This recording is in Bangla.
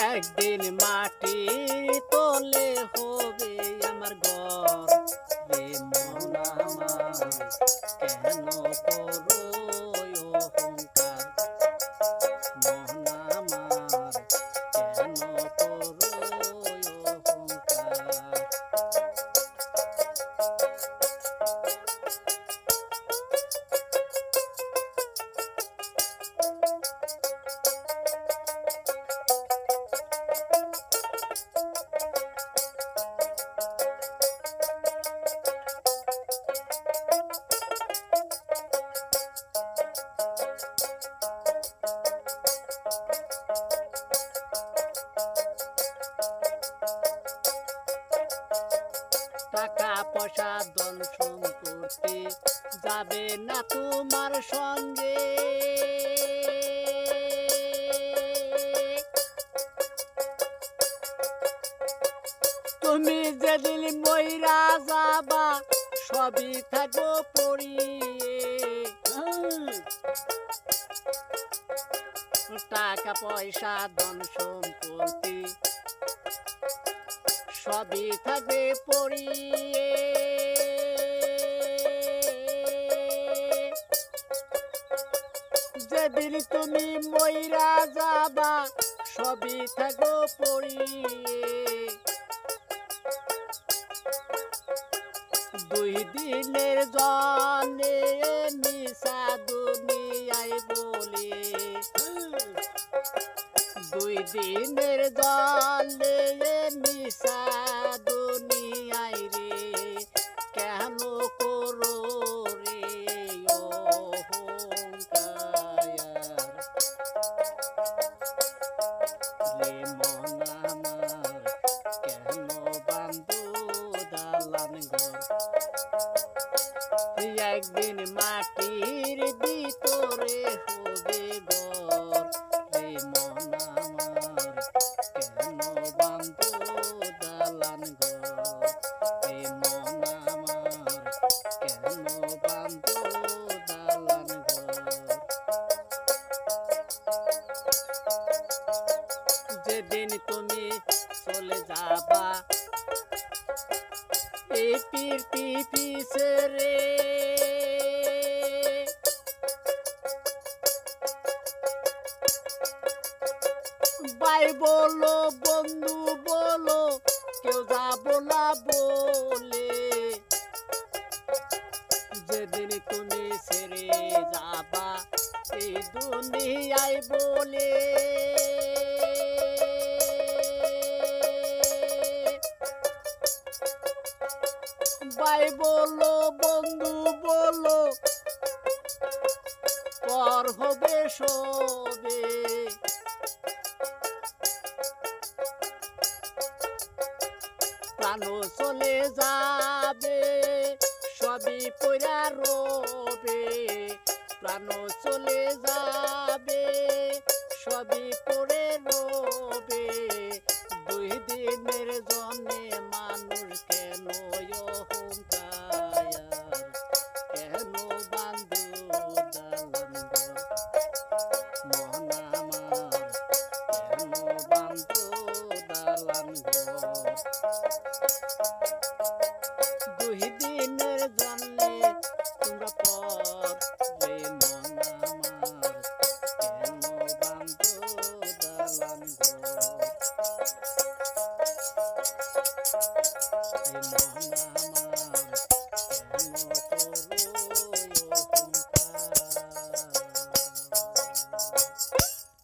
একদিন মাটি তোলে হবে আমার ঘর। কেন টাকা পয়সা ধন সম্পত্তি যাবে না তোমার সঙ্গে। তুমি যেদিন ময়রা যাবা, সবই থাকব পড়িয়ে। টাকা পয়সা ধন সম্পত্তি সবই থাকবে পড়িয়ে। যেদিন তুমি ময়রা যাবা, সবই থাকব পড়িয়ে। দুই দিনের জনে মিশা দুনিয়ায় বলে। দুই দিনের জলে দুনিয়ায় রে কেন করো রে রে মন আমার কেন বান্ধু একদিন মাটির যেদিন তুমি চলে যাবা এই পীরতি পিছে রে? বলো বন্ধু কেউ যাব না বলে। যেদিন তুমি ছেড়ে যাবা, এই দুনিয়ায় বলে। ভাই বলো, বন্ধু বলো পর হবে সবে। প্রাণ চলে যাবে, সবই পয়রা রবে। প্রাণ চলে যাবে, সবই পড়ে রবে। দুই দিনের জন্যে মানুষ ঘর? দুই দিনের জন